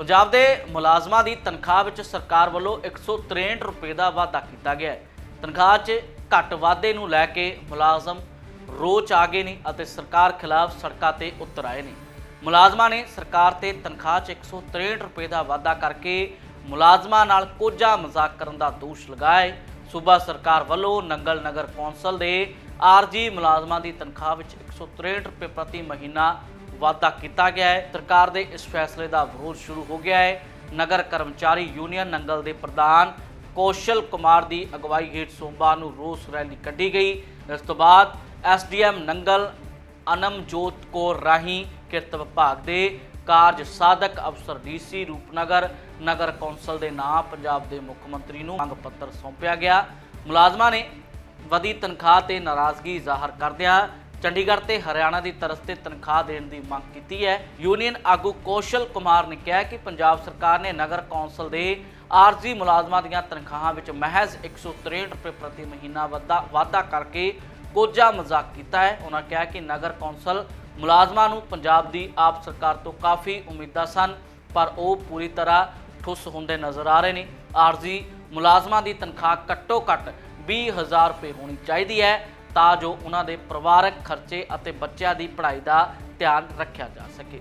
ਪੰਜਾਬ ਦੇ ਮੁਲਾਜ਼ਮਾਂ ਦੀ ਤਨਖਾਹ ਵਿੱਚ ਸਰਕਾਰ ਵੱਲੋਂ 163 ਰੁਪਏ ਦਾ ਵਾਧਾ ਕੀਤਾ ਗਿਆ ਹੈ। ਤਨਖਾਹ 'ਚ ਘੱਟ ਵਾਧੇ ਨੂੰ ਲੈ ਕੇ ਮੁਲਾਜ਼ਮ ਰੋਚ ਆ ਗਏ ਨੇ ਅਤੇ ਸਰਕਾਰ ਖਿਲਾਫ ਸੜਕਾਂ ਤੇ ਉਤਰ ਆਏ ਨੇ। ਮੁਲਾਜ਼ਮਾਂ ਨੇ ਸਰਕਾਰ ਤੇ ਤਨਖਾਹ 'ਚ 163 ਰੁਪਏ ਦਾ ਵਾਧਾ ਕਰਕੇ ਮੁਲਾਜ਼ਮਾਂ ਨਾਲ ਕੋਝਾ ਮਜ਼ਾਕ ਕਰਨ ਦਾ ਦੋਸ਼ ਲਗਾਇਆ ਹੈ। ਸੂਬਾ ਸਰਕਾਰ ਵੱਲੋਂ ਨੰਗਲ ਨਗਰ ਕੌਂਸਲ ਦੇ ਆਰਜੀ ਮੁਲਾਜ਼ਮਾਂ ਦੀ ਤਨਖਾਹ ਵਿੱਚ 163 ਰੁਪਏ ਪ੍ਰਤੀ ਮਹੀਨਾ ਵਾਧਾ ਕੀਤਾ ਗਿਆ ਹੈ। ਸਰਕਾਰ ਦੇ ਇਸ ਫੈਸਲੇ ਦਾ ਵਿਰੋਧ ਸ਼ੁਰੂ ਹੋ ਗਿਆ ਹੈ। ਨਗਰ ਕਰਮਚਾਰੀ ਯੂਨੀਅਨ ਨੰਗਲ ਦੇ ਪ੍ਰਧਾਨ ਕੌਸ਼ਲ ਕੁਮਾਰ ਦੀ ਅਗਵਾਈ ਹੇਠ ਸੋਮਵਾਰ ਨੂੰ ਰੋਸ ਰੈਲੀ ਕੱਢੀ ਗਈ। ਇਸ ਤੋਂ ਬਾਅਦ ਐਸਡੀਐਮ ਨੰਗਲ ਅਨਮਜੋਤ ਕੌਰ ਰਾਹੀਂ ਕਿਰਤ ਵਿਭਾਗ ਦੇ ਕਾਰਜ ਸਾਧਕ ਅਫਸਰ ਡੀਸੀ ਰੂਪਨਗਰ ਨਗਰ ਕੌਂਸਲ ਦੇ ਨਾਂ ਪੰਜਾਬ ਦੇ ਮੁੱਖ ਮੰਤਰੀ ਨੂੰ ਮੰਗ ਪੱਤਰ ਸੌਂਪਿਆ ਗਿਆ। ਮੁਲਾਜ਼ਮਾਂ ਨੇ ਵਧੀ ਤਨਖਾਹ ਤੇ ਨਾਰਾਜ਼ਗੀ ਜ਼ਾਹਰ ਕਰਦਿਆਂ ਚੰਡੀਗੜ੍ਹ ਤੇ ਹਰਿਆਣਾ ਦੀ ਤਰਸ ਤੇ ਤਨਖਾਹ ਦੇਣ ਦੀ ਮੰਗ ਕੀਤੀ ਹੈ। ਯੂਨੀਅਨ ਆਗੂ ਕੌਸ਼ਲ ਕੁਮਾਰ ਨੇ ਕਿਹਾ ਕਿ ਪੰਜਾਬ ਸਰਕਾਰ ਨੇ ਨਗਰ ਕੌਂਸਲ ਦੇ ਆਰਜ਼ੀ ਮੁਲਾਜ਼ਮਾਂ ਦੀਆਂ ਤਨਖਾਹਾਂ ਵਿੱਚ ਮਹਿਜ਼ 163 ਰੁਪਏ ਪ੍ਰਤੀ ਮਹੀਨਾ ਵਾਧਾ ਵਾਧਾ ਕਰਕੇ ਕੋਝਾ ਮਜ਼ਾਕ ਕੀਤਾ ਹੈ। ਉਹਨਾਂ ਕਿਹਾ ਕਿ ਨਗਰ ਕੌਂਸਲ ਮੁਲਾਜ਼ਮਾਂ ਨੂੰ ਪੰਜਾਬ ਦੀ ਆਪ ਸਰਕਾਰ ਤੋਂ ਕਾਫੀ ਉਮੀਦਾਂ ਸਨ, ਪਰ ਉਹ ਪੂਰੀ ਤਰ੍ਹਾਂ ਠੁੱਸ ਹੁੰਦੇ ਨਜ਼ਰ ਆ ਰਹੇ ਨੇ। ਆਰਜ਼ੀ ਮੁਲਾਜ਼ਮਾਂ ਦੀ ਤਨਖਾਹ ਘੱਟੋ ਘੱਟ 20000 ਰੁਪਏ ਹੋਣੀ ਚਾਹੀਦੀ ਹੈ। ਤਾਂ ਜੋ ਉਹਨਾਂ ਦੇ ਪਰਿਵਾਰਕ ਖਰਚੇ ਅਤੇ ਬੱਚਿਆਂ ਦੀ ਪੜ੍ਹਾਈ ਦਾ ਧਿਆਨ ਰੱਖਿਆ ਜਾ ਸਕੇ।